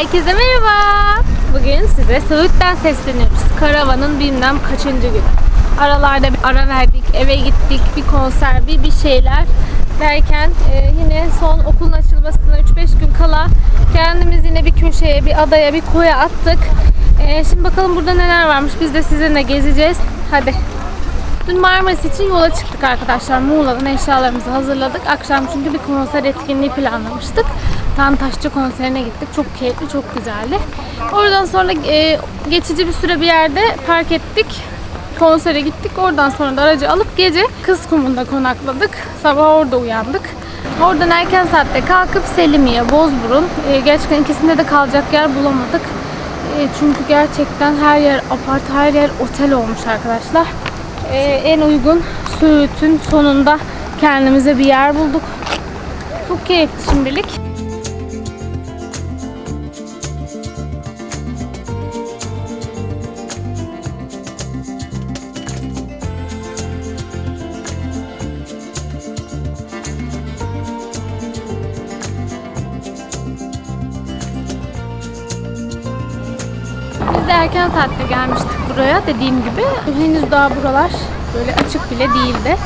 Herkese merhaba. Bugün size Söğüt'ten sesleniyoruz. Karavanın bilmem kaçıncı günü. Aralarda bir ara verdik, eve gittik, bir konser, bir bir şeyler derken e, yine son okulun açılmasına 3-5 gün kala kendimiz yine bir köşeye, bir adaya, bir koya attık. E, şimdi bakalım burada neler varmış. Biz de sizinle gezeceğiz. Hadi. Dün Marmaris için yola çıktık arkadaşlar. Muğla'dan eşyalarımızı hazırladık. Akşam çünkü bir konser etkinliği planlamıştık. Tantaşçı konserine gittik. Çok keyifli, çok güzeldi. Oradan sonra e, geçici bir süre bir yerde park ettik. Konsere gittik. Oradan sonra da aracı alıp gece Kız Kumu'nda konakladık. Sabah orada uyandık. Oradan erken saatte kalkıp Selimiye, Bozburun. E, gerçekten ikisinde de kalacak yer bulamadık. E, çünkü gerçekten her yer apart, her yer otel olmuş arkadaşlar. Ee, en uygun Söğüt'ün sonunda kendimize bir yer bulduk. Çok keyifli şimdilik. Saatte gelmiştik buraya dediğim gibi. Henüz daha buralar böyle açık bile değildi.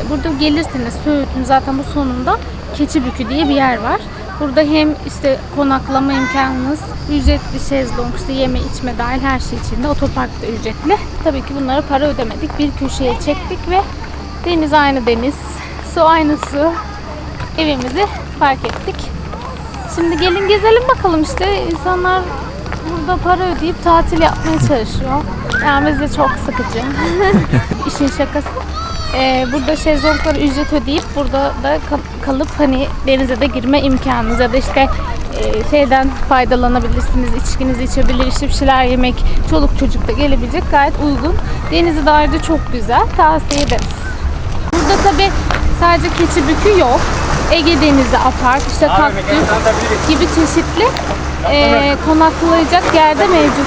E, Burada gelirseniz Söğüt'ün zaten bu sonunda Keçibükü diye bir yer var. Burada hem işte konaklama imkanınız, ücretli şezlong, işte yeme içme dahil her şey içinde. Otopark da ücretli. Tabii ki bunlara para ödemedik. Bir köşeye çektik ve deniz aynı deniz, su aynı su. Evimizi park ettik. Şimdi gelin gezelim bakalım işte insanlar burada para ödeyip tatil yapmaya çalışıyor. Yani bize çok sıkıcı. İşin şakası. Ee, burada şezlonglara ücret ödeyip burada da kal- kalıp hani denize de girme imkanınız ya da işte e, şeyden faydalanabilirsiniz. İçkinizi içebilir, işte bir şeyler yemek, çoluk çocuk da gelebilecek gayet uygun. Denizi de ayrıca çok güzel. Tavsiye ederiz. Burada tabi sadece Keçibükü yok. Ege Denizi apart, işte kaktüs gibi çeşitli eee, konaklayacak yerde mevcut.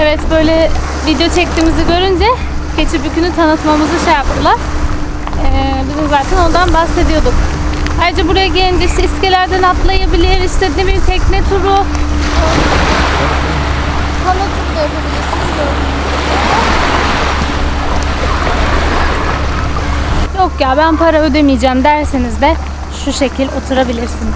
Evet böyle video çektiğimizi görünce Keçibükü'nü tanıtmamızı şey yaptılar. Eee biz de zaten ondan bahsediyorduk. Ayrıca buraya gelince işte iskelerden atlayabilir, işte ne bileyim tekne turu, kano turu da yapabilirsiniz. Yok ya ben para ödemeyeceğim derseniz de şu şekil oturabilirsiniz.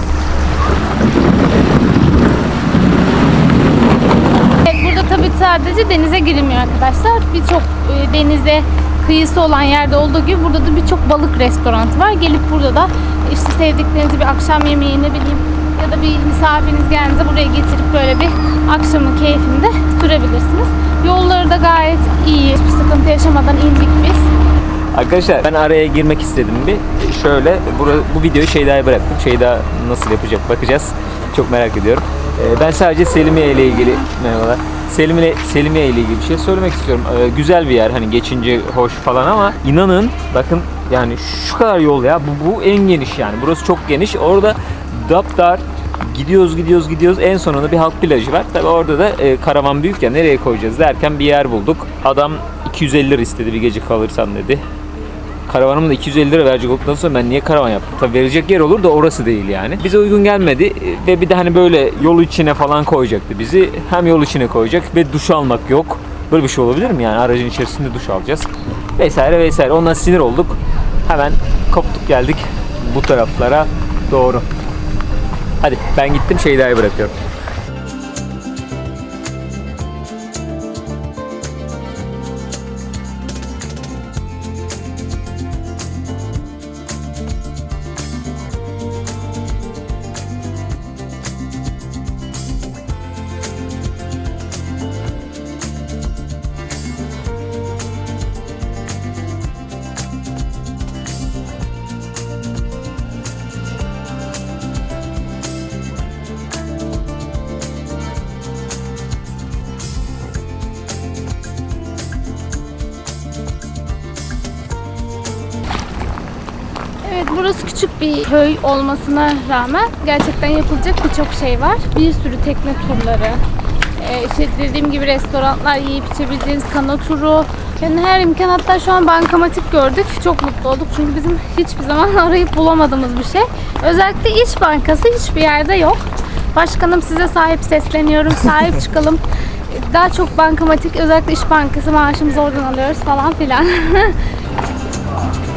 Burada tabii sadece denize girilmiyor arkadaşlar. Birçok e, denize kıyısı olan yerde olduğu gibi burada da birçok balık restoranı var. Gelip burada da işte sevdiklerinizi bir akşam yemeği ne bileyim ya da bir misafiriniz geldiğinde buraya getirip böyle bir akşamın keyfini de sürebilirsiniz. Yolları da gayet iyi. Hiçbir sıkıntı yaşamadan indik biz. Arkadaşlar ben araya girmek istedim bir. Şöyle bura, bu videoyu Şeyda'ya bıraktım. Şeyda nasıl yapacak bakacağız. Çok merak ediyorum. Ee, ben sadece Selimiye ile ilgili merhabalar. Selimiye, Selimiye ile ilgili bir şey söylemek istiyorum. Ee, güzel bir yer hani geçince hoş falan ama inanın bakın yani şu kadar yol ya bu, bu en geniş yani. Burası çok geniş. Orada daptar gidiyoruz gidiyoruz gidiyoruz en sonunda bir halk plajı var. Tabi orada da e, karavan büyük ya nereye koyacağız derken bir yer bulduk. Adam 250 lira istedi bir gece kalırsan dedi. Karavanım da 250 lira verecek olduktan sonra ben niye karavan yaptım? Tabii verecek yer olur da orası değil yani. Bize uygun gelmedi e, ve bir de hani böyle yol içine falan koyacaktı bizi. Hem yol içine koyacak ve duş almak yok. Böyle bir şey olabilir mi yani aracın içerisinde duş alacağız. Vesaire vesaire. Ondan sinir olduk. Hemen koptuk geldik bu taraflara doğru. Hadi ben gittim Şeyda'yı bırakıyorum. Küçük bir köy olmasına rağmen gerçekten yapılacak birçok şey var. Bir sürü tekne turları, e, işte dediğim gibi restoranlar, yiyip içebileceğiniz kano turu, Yani her imkan hatta şu an bankamatik gördük. Çok mutlu olduk çünkü bizim hiçbir zaman arayıp bulamadığımız bir şey. Özellikle İş Bankası hiçbir yerde yok. Başkanım size sahip sesleniyorum. Sahip çıkalım. Daha çok bankamatik özellikle İş Bankası maaşımızı oradan alıyoruz falan filan.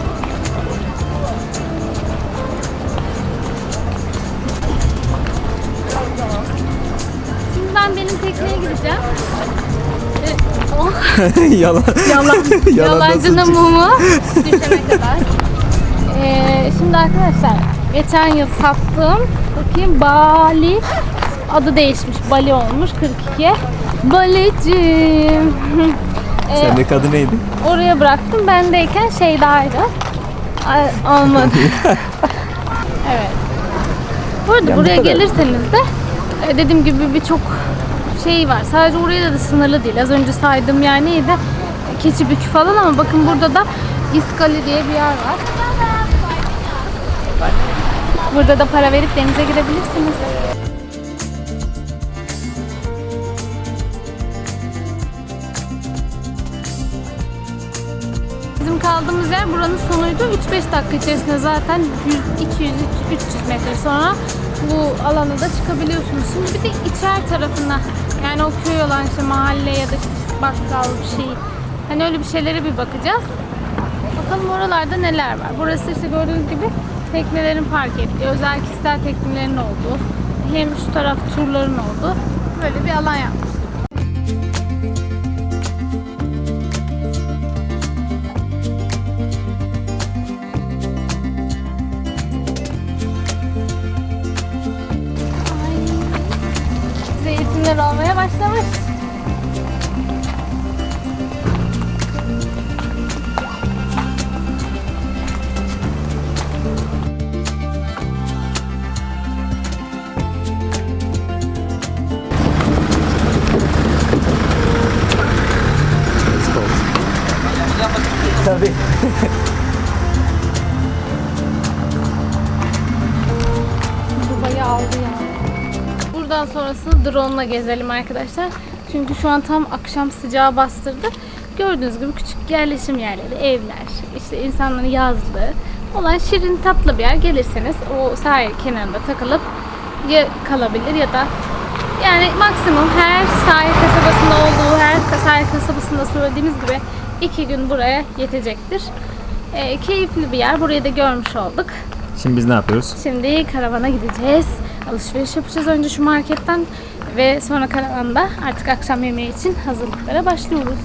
ben benim tekneye gideceğim. Yalan. Yalan. Yalancının mumu düşene kadar. Ee, şimdi arkadaşlar geçen yıl sattığım bakayım Bali adı değişmiş. Bali olmuş 42. Balicim. Ee, Sendeki adı neydi? oraya bıraktım. Bendeyken şeydaydı. Ay, olmadı. evet. Bu arada Yani bu buraya gelirseniz de e, dediğim gibi birçok şey var. Sadece oraya da sınırlı değil. Az önce saydığım yer neydi? Keçibük falan ama bakın burada da İskali diye bir yer var. Burada da para verip denize girebilirsiniz. Bizim kaldığımız yer buranın sonuydu. 3-5 dakika içerisinde zaten 100, 200, 300 metre sonra bu alana da çıkabiliyorsunuz. Şimdi bir de içer tarafına yani o köy olan işte mahalle ya da işte bakkal bir şey. Hani öyle bir şeylere bir bakacağız. Bakalım oralarda neler var. Burası işte gördüğünüz gibi teknelerin park ettiği, özel kişisel teknelerin olduğu, hem şu taraf turların olduğu böyle bir alan yapmış. Sonrasını drone ile gezelim arkadaşlar. Çünkü şu an tam akşam sıcağı bastırdı. Gördüğünüz gibi küçük yerleşim yerleri, evler, işte insanların yazlığı olan şirin tatlı bir yer gelirseniz o sahil kenarında takılıp ya kalabilir ya da yani maksimum her sahil kasabasında olduğu her sahil kasabasında söylediğimiz gibi iki gün buraya yetecektir. Ee, keyifli bir yer. Burayı da görmüş olduk. Şimdi biz ne yapıyoruz? Şimdi karavana gideceğiz. Alışveriş yapacağız önce şu marketten ve sonra karavanda artık akşam yemeği için hazırlıklara başlıyoruz.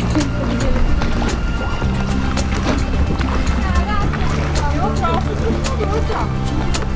Kahveye davet ediyorum.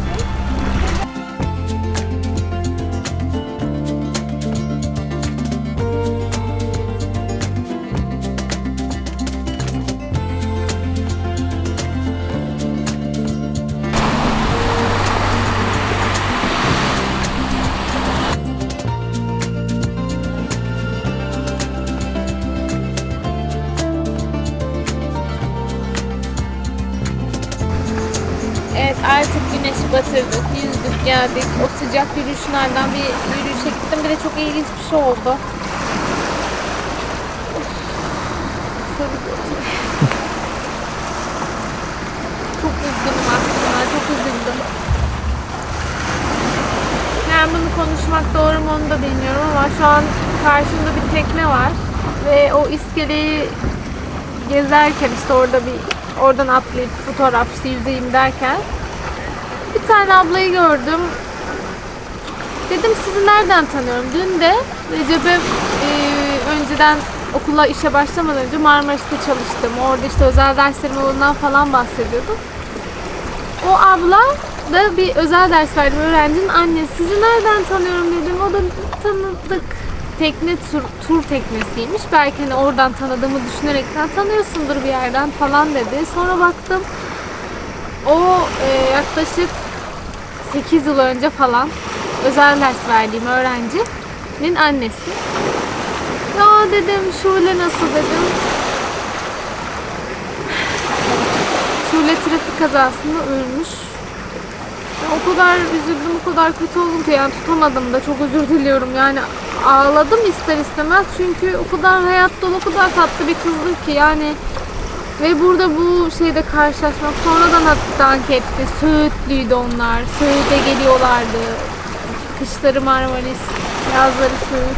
Geldik. O sıcak yürüyüşlerden bir yürüyüşe gittim. Bir de çok ilginç bir şey oldu. Çok üzgünüm aslında, çok üzüldüm. Yani bunu konuşmak doğru mu onu da bilmiyorum ama şu an karşımda bir tekne var. Ve o iskeleyi gezerken işte orada bir oradan atlayıp fotoğraf işte derken bir tane ablayı gördüm. Dedim sizi nereden tanıyorum? Dün de Recep'e e, önceden okula işe başlamadan önce Marmaris'te çalıştım. Orada işte özel derslerim olduğundan falan bahsediyordum. O abla da bir özel ders verdim öğrencinin annesi. Sizi nereden tanıyorum dedim. O da tanıdık tekne tur, tur teknesiymiş. Belki hani oradan tanıdığımı düşünerekten tanıyorsundur bir yerden falan dedi. Sonra baktım o e, yaklaşık 8 yıl önce falan özel ders verdiğim öğrencinin annesi. Ya dedim Şule nasıl dedim. Şule trafik kazasında ölmüş. Ya o kadar üzüldüm, o kadar kötü oldum ki yani tutamadım da çok özür diliyorum. Yani ağladım ister istemez çünkü o kadar hayat dolu, o kadar tatlı bir kızdı ki yani ve burada bu şeyde karşılaşmak sonradan hatta dank etti. Söğütlüydü onlar. Söğüt'e geliyorlardı. Kışları Marmaris, yazları Söğüt.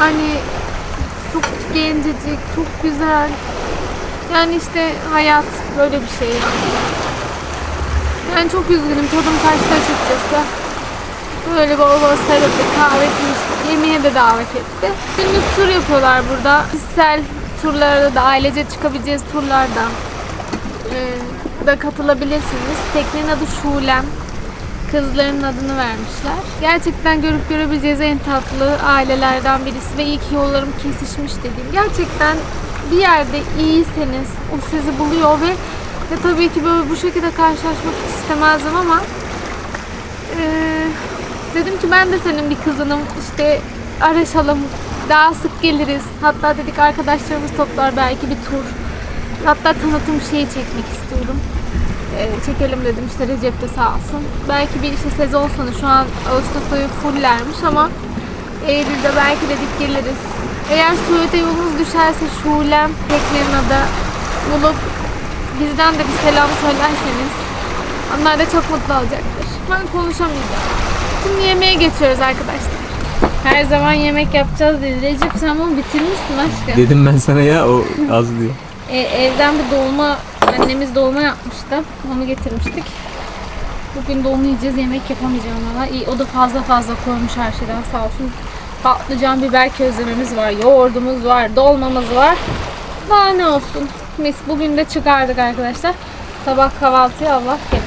Yani çok gencecik, çok güzel. Yani işte hayat böyle bir şey. Yani çok üzgünüm. Tadım kaçtı açıkçası. Böyle bol bol sarıldık, kahvesini içtik, yemeğe de davet etti. Günlük tur yapıyorlar burada. Kişisel turlara da, ailece çıkabileceğiz turlarda e, da katılabilirsiniz. Teknenin adı Şulem. Kızların adını vermişler. Gerçekten görüp görebileceğiz en tatlı ailelerden birisi ve iyi ki yollarım kesişmiş dediğim. Gerçekten bir yerde iyiyseniz o sizi buluyor ve ve tabii ki böyle bu şekilde karşılaşmak istemezdim ama eee, dedim ki ben de senin bir kızınım işte araşalım daha sık geliriz hatta dedik arkadaşlarımız toplar belki bir tur hatta tanıtım şeyi çekmek istiyorum Eee, çekelim dedim işte Recep de sağ olsun belki bir işte sezon sonu şu an Ağustos ayı fullermiş ama Eylül'de belki dedik geliriz eğer Söğüt'e yolunuz düşerse Şulem teknenin adı bulup bizden de bir selam söylerseniz onlar da çok mutlu olacaktır. Ben konuşamayacağım. Şimdi yemeğe geçiyoruz arkadaşlar. Her zaman yemek yapacağız dedi. Recep sen bunu bitirmişsin aşkım. Dedim ben sana ya o az diye. E, evden bir dolma, annemiz dolma yapmıştı. Onu getirmiştik. Bugün dolma yiyeceğiz, yemek yapamayacağım valla. İyi, o da fazla fazla koymuş her şeyden sağ olsun. Patlıcan, biber közlememiz var, yoğurdumuz var, dolmamız var. Daha ne olsun. Mis bugün de çıkardık arkadaşlar. Sabah kahvaltıya Allah kerim.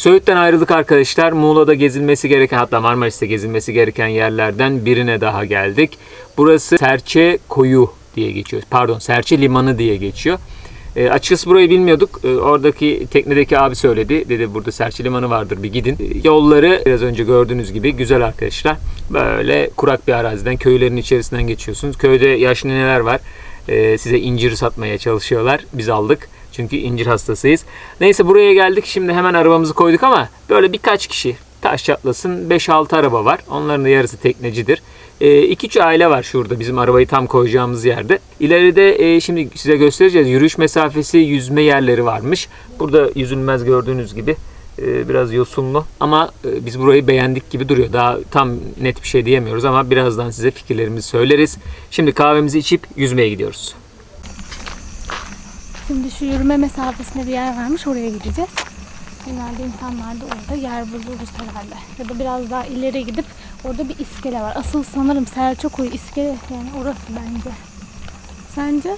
Söğüt'ten ayrıldık arkadaşlar. Muğla'da gezilmesi gereken hatta Marmaris'te gezilmesi gereken yerlerden birine daha geldik. Burası Serçe Koyu diye geçiyor. Pardon Serçe Limanı diye geçiyor. E, açıkçası burayı bilmiyorduk. E, oradaki teknedeki abi söyledi. Dedi burada Serçe Limanı vardır bir gidin. E, yolları biraz önce gördüğünüz gibi güzel arkadaşlar. Böyle kurak bir araziden köylerin içerisinden geçiyorsunuz. Köyde yaşlı neler var. E, size incir satmaya çalışıyorlar. Biz aldık. Çünkü incir hastasıyız. Neyse buraya geldik. Şimdi hemen arabamızı koyduk ama böyle birkaç kişi taş çatlasın 5-6 araba var. Onların da yarısı teknecidir. 2-3 aile var şurada bizim arabayı tam koyacağımız yerde. İleride e, şimdi size göstereceğiz. Yürüyüş mesafesi yüzme yerleri varmış. Burada yüzülmez gördüğünüz gibi. E, biraz yosunlu ama e, biz burayı beğendik gibi duruyor. Daha tam net bir şey diyemiyoruz ama birazdan size fikirlerimizi söyleriz. Şimdi kahvemizi içip yüzmeye gidiyoruz. Şimdi şu yürüme mesafesinde bir yer varmış oraya gideceğiz. Genelde insanlar da orada yer buluruz herhalde. Ya da biraz daha ileri gidip orada bir iskele var. Asıl sanırım Selçukkoyu iskele yani orası bence. Sence?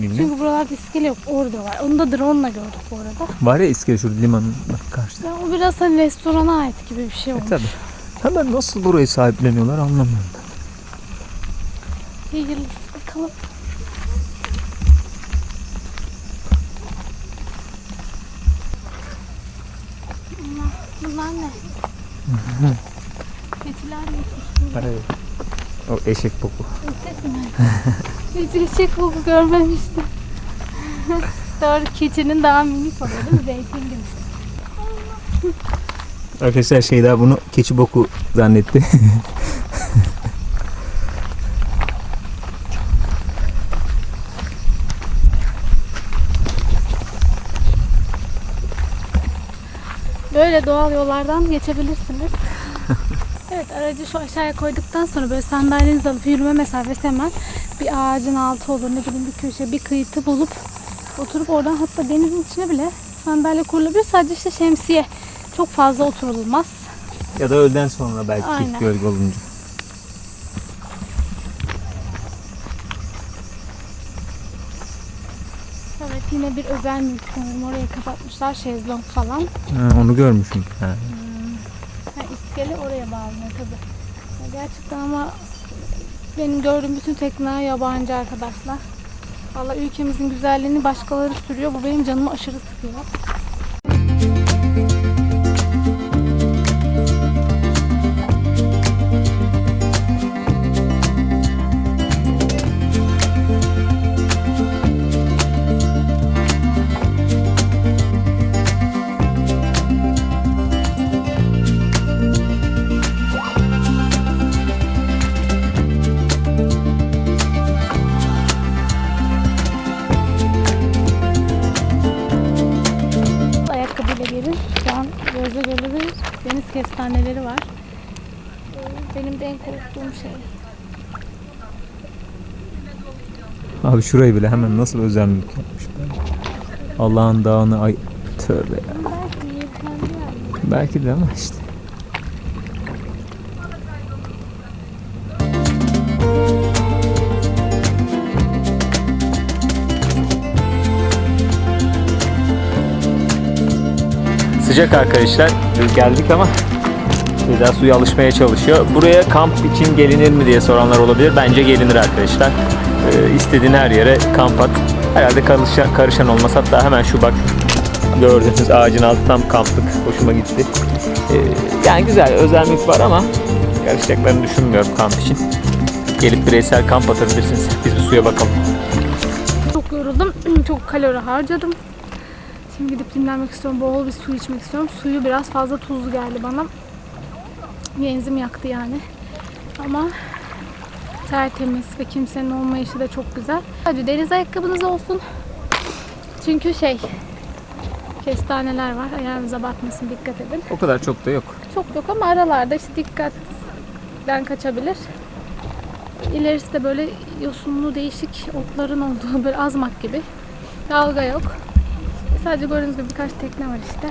Çünkü buralarda iskele yok. Orada var. Onu da drone ile gördük bu arada. Var ya iskele şurada limanın karşıda. Ya o biraz hani restorana ait gibi bir şey olmuş. E tabi. Hemen nasıl burayı sahipleniyorlar anlamıyorum. Hayırlısı bakalım. Bunlar, bunlar ne? Keçiler mi? Parayı. O eşek boku. Eşek mi? Hiç eşek koku görmemiştim. Doğru keçinin daha minik oluyor değil mi? Zeytin gibi. Arkadaşlar şey daha bunu keçi boku zannetti. Böyle doğal yollardan geçebilirsiniz. evet aracı şu aşağıya koyduktan sonra böyle sandalyenizi alıp yürüme mesafesi hemen bir ağacın altı olur ne bileyim bir köşe bir kıyıtı bulup oturup oradan hatta denizin içine bile sandalye kurulabilir. Sadece işte şemsiye çok fazla oturulmaz. ya da öğleden sonra belki Aynen. gölge olunca. Evet yine bir özel mülk sanırım orayı kapatmışlar şezlong falan. Ha, onu görmüşüm. Ha. Ha, iskele oraya bağlanıyor tabi. Gerçekten ama benim gördüğüm bütün tekneler yabancı arkadaşlar. Valla ülkemizin güzelliğini başkaları sürüyor. Bu benim canımı aşırı sıkıyor. Abi şurayı bile hemen nasıl özel mülk yapmış. Allah'ın dağını ay tövbe ya. Belki de ama işte. Sıcak arkadaşlar. Biz geldik ama daha suya alışmaya çalışıyor. Buraya kamp için gelinir mi diye soranlar olabilir. Bence gelinir arkadaşlar. Ee, istediğin her yere kamp at. Herhalde karışan, karışan olmaz. Hatta hemen şu bak gördüğünüz ağacın altı tam kamplık. Hoşuma gitti. Ee, yani güzel özel mülk var ama karışacaklarını düşünmüyorum kamp için. Gelip bireysel kamp atabilirsiniz. Biz bir suya bakalım. Çok yoruldum. Çok kalori harcadım. Şimdi gidip dinlenmek istiyorum. Bol bir su içmek istiyorum. Suyu biraz fazla tuzlu geldi bana. Benzim yaktı yani. Ama tertemiz ve kimsenin olmayışı da çok güzel. Hadi deniz ayakkabınız olsun. Çünkü şey Kestaneler var. Ayağınıza batmasın dikkat edin. O kadar çok da yok. Çok yok ama aralarda işte dikkatten kaçabilir. İlerisi de böyle yosunlu değişik otların olduğu böyle azmak gibi. Dalga yok. Sadece gördüğünüz gibi birkaç tekne var işte.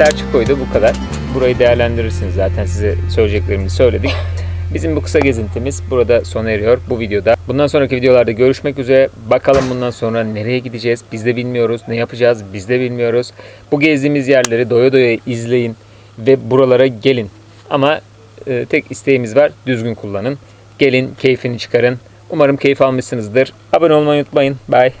Selçuk Koy'da bu kadar. Burayı değerlendirirsiniz zaten size söyleyeceklerimizi söyledik. Bizim bu kısa gezintimiz burada sona eriyor bu videoda. Bundan sonraki videolarda görüşmek üzere. Bakalım bundan sonra nereye gideceğiz? Biz de bilmiyoruz. Ne yapacağız? Biz de bilmiyoruz. Bu gezdiğimiz yerleri doya doya izleyin ve buralara gelin. Ama e, tek isteğimiz var. Düzgün kullanın. Gelin, keyfini çıkarın. Umarım keyif almışsınızdır. Abone olmayı unutmayın. Bye.